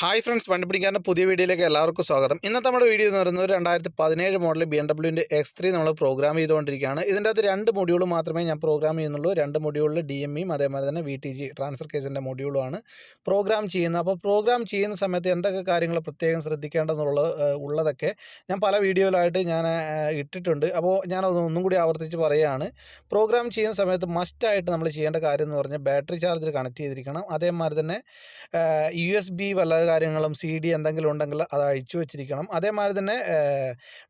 Hi friends വണ്ടിപ്പിടിക്കാരന്റെ പുതിയ വീഡിയോയിലേക്ക് എല്ലാവർക്കും സ്വാഗതം. ഇന്നത്തെ നമ്മുടെ വീഡിയോ എന്ന് പറയുന്നത് രണ്ടായിരത്തി പതിനേഴ് മോഡൽ ബി എം ഡബ്ല്യൂവിന്റെ എക്സ് ത്രീ നമ്മൾ പ്രോഗ്രാം ചെയ്തുകൊണ്ടിരിക്കുകയാണ്. ഇതിന്റെ അകത്ത് രണ്ട് മൊഡ്യൂൾ മാത്രമേ ഞാൻ പ്രോഗ്രാം ചെയ്യുന്നുള്ളൂ. രണ്ട് മൊഡ്യൂളിൽ ഡി എം ഇയും അതേമാതിരി തന്നെ വി ടി ജി ട്രാൻസ്ഫർ കേസിന്റെ മൊഡ്യൂളുമാണ് പ്രോഗ്രാം ചെയ്യുന്നത്. അപ്പോൾ പ്രോഗ്രാം ചെയ്യുന്ന സമയത്ത് എന്തൊക്കെ കാര്യങ്ങൾ പ്രത്യേകം ശ്രദ്ധിക്കേണ്ടതെന്നുള്ള ഉള്ളതൊക്കെ ഞാൻ പല വീഡിയോയിലായിട്ട് ഞാൻ ഇട്ടിട്ടുണ്ട്. അപ്പോൾ ഞാനത് ഒന്നും കൂടി ആവർത്തിച്ച് പറയുകയാണ്. പ്രോഗ്രാം ചെയ്യുന്ന സമയത്ത് മസ്റ്റായിട്ട് നമ്മൾ ചെയ്യേണ്ട കാര്യം എന്ന് പറഞ്ഞാൽ ബാറ്ററി ചാർജർ കണക്ട് ചെയ്തിരിക്കണം. അതേമാതിരി തന്നെ യു എസ് ബി വല്ല കാര്യങ്ങളും സി ഡി എന്തെങ്കിലും ഉണ്ടെങ്കിൽ അത് അഴിച്ചു വെച്ചിരിക്കണം. അതേമാതിരി തന്നെ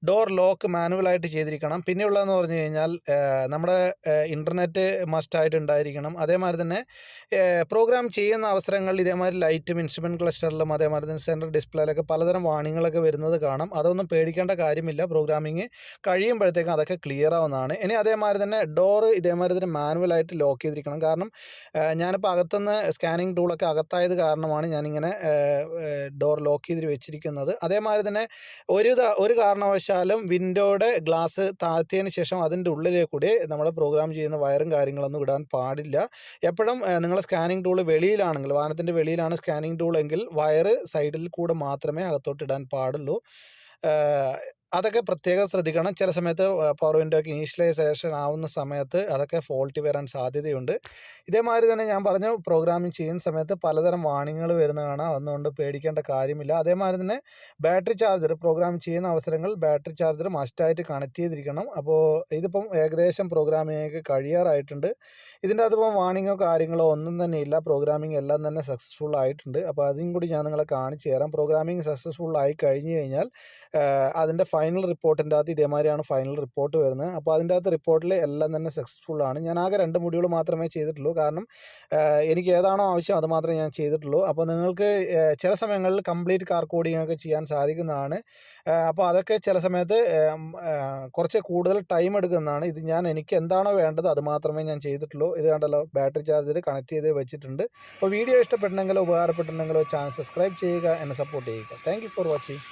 ഡോർ ലോക്ക് മാനുവലായിട്ട് ചെയ്തിരിക്കണം. പിന്നെയുള്ളതെന്ന് പറഞ്ഞു കഴിഞ്ഞാൽ നമ്മുടെ ഇന്റർനെറ്റ് മസ്റ്റായിട്ട് ഉണ്ടായിരിക്കണം. അതേമാതിരി തന്നെ പ്രോഗ്രാം ചെയ്യുന്ന അവസരങ്ങളിൽ ഇതേമാതിരി ലൈറ്റും ഇൻസ്ട്രുമെന്റ് ക്ലസ്റ്ററിലും അതേമാതിരി തന്നെ സെൻട്രൽ ഡിസ്പ്ലേയിലൊക്കെ പലതരം വാണിങ്ങളൊക്കെ വരുന്നത് കാണാം. അതൊന്നും പേടിക്കേണ്ട കാര്യമില്ല. പ്രോഗ്രാമിങ് കഴിയുമ്പോഴത്തേക്കും അതൊക്കെ ക്ലിയർ ആവുന്നതാണ്. ഇനി അതേമാതിരി തന്നെ ഡോർ ഇതേമാതിരി തന്നെ മാനുവലായിട്ട് ലോക്ക് ചെയ്തിരിക്കണം. കാരണം ഞാനിപ്പോൾ അകത്തുനിന്ന് സ്കാനിങ് ടൂളൊക്കെ അകത്തായത് കാരണമാണ് ഞാനിങ്ങനെ ഡോർ ലോക്ക് ചെയ്ത് വെച്ചിരിക്കുന്നത്. അതേമാതിരി തന്നെ ഒരു ഒരു കാരണവശാലും വിൻഡോയുടെ ഗ്ലാസ് താഴ്ത്തിയതിന് ശേഷം അതിന്റെ ഉള്ളിലേക്ക് കൂടി നമ്മൾ പ്രോഗ്രാം ചെയ്യുന്ന വയറും കാര്യങ്ങളൊന്നും ഇടാൻ പാടില്ല. എപ്പോഴും നിങ്ങൾ സ്കാനിങ് ടൂൾ വെളിയിലാണെങ്കിൽ വാഹനത്തിന്റെ വെളിയിലാണ് സ്കാനിങ് ടൂൾ എങ്കിൽ വയറ് സൈഡിൽ കൂടെ മാത്രമേ അകത്തോട്ട് ഇടാൻ പാടുള്ളൂ. അതൊക്കെ പ്രത്യേകം ശ്രദ്ധിക്കണം. ചില സമയത്ത് പവർ വിൻഡോക്ക് ഇനീഷ്യലൈസേഷൻ ആവുന്ന സമയത്ത് അതൊക്കെ ഫോൾട്ട് വരാൻ സാധ്യതയുണ്ട്. ഇതേമാതിരി തന്നെ ഞാൻ പറഞ്ഞു പ്രോഗ്രാമിംഗ് ചെയ്യുന്ന സമയത്ത് പലതരം വാണിങ്ങൾ വരുന്ന കാണാം. അതുകൊണ്ട് പേടിക്കേണ്ട കാര്യമില്ല. അതേമാതിരി തന്നെ ബാറ്ററി ചാർജർ പ്രോഗ്രാം ചെയ്യുന്ന അവസരങ്ങൾ ബാറ്ററി ചാർജർ മസ്റ്റായിട്ട് കണക്ട് ചെയ്തിരിക്കണം. അപ്പോൾ ഇതിപ്പം ഏകദേശം പ്രോഗ്രാമിംഗ് കഴിയാറായിട്ടുണ്ട്. ഇതിന്റെ അതിപ്പം വാണിങ്ങോ കാര്യങ്ങളോ ഒന്നും തന്നെ ഇല്ല. പ്രോഗ്രാമിംഗ് എല്ലാം തന്നെ സക്സസ്ഫുൾ ആയിട്ടുണ്ട്. അപ്പോൾ അതും കൂടി ഞാൻ നിങ്ങളെ കാണിച്ചു തരാം. പ്രോഗ്രാമിംഗ് സക്സസ്ഫുൾ ആയി കഴിഞ്ഞു കഴിഞ്ഞാൽ അതിന്റെ ഫൈനൽ റിപ്പോർട്ടിന്റെ അകത്ത് ഇതേമാതിരിയാണ് ഫൈനൽ റിപ്പോർട്ട് വരുന്നത്. അപ്പോൾ അതിന്റെ അകത്ത് റിപ്പോർട്ടിൽ എല്ലാം തന്നെ സക്സസ്ഫുൾ ആണ്. ഞാൻ ആകെ രണ്ട് മുടികൾ മാത്രമേ ചെയ്തിട്ടുള്ളൂ. കാരണം എനിക്ക് ഏതാണോ ആവശ്യം അത് മാത്രമേ ഞാൻ ചെയ്തിട്ടുള്ളൂ. അപ്പോൾ നിങ്ങൾക്ക് ചില സമയങ്ങളിൽ കംപ്ലീറ്റ് കാർ കോഡിംഗ് ഒക്കെ ചെയ്യാൻ സാധിക്കുന്നതാണ്. അപ്പോൾ അതൊക്കെ ചില സമയത്ത് കുറച്ച് കൂടുതൽ ടൈം എടുക്കുന്നതാണ്. ഇത് ഞാൻ എനിക്ക് എന്താണോ വേണ്ടത് അത് മാത്രമേ ഞാൻ ചെയ്തിട്ടുള്ളൂ. ഇത് കണ്ടല്ലോ ബാറ്ററി ചാർജർ കണക്ട് ചെയ്ത് വെച്ചിട്ടുണ്ട്. അപ്പോൾ വീഡിയോ ഇഷ്ടപ്പെട്ടിട്ടുണ്ടെങ്കിലോ ഉപകാരപ്പെട്ടിട്ടുണ്ടെങ്കിലോ ചാനൽ സബ്സ്ക്രൈബ് ചെയ്യുക എന്നെ സപ്പോർട്ട് ചെയ്യുക. Thank for watching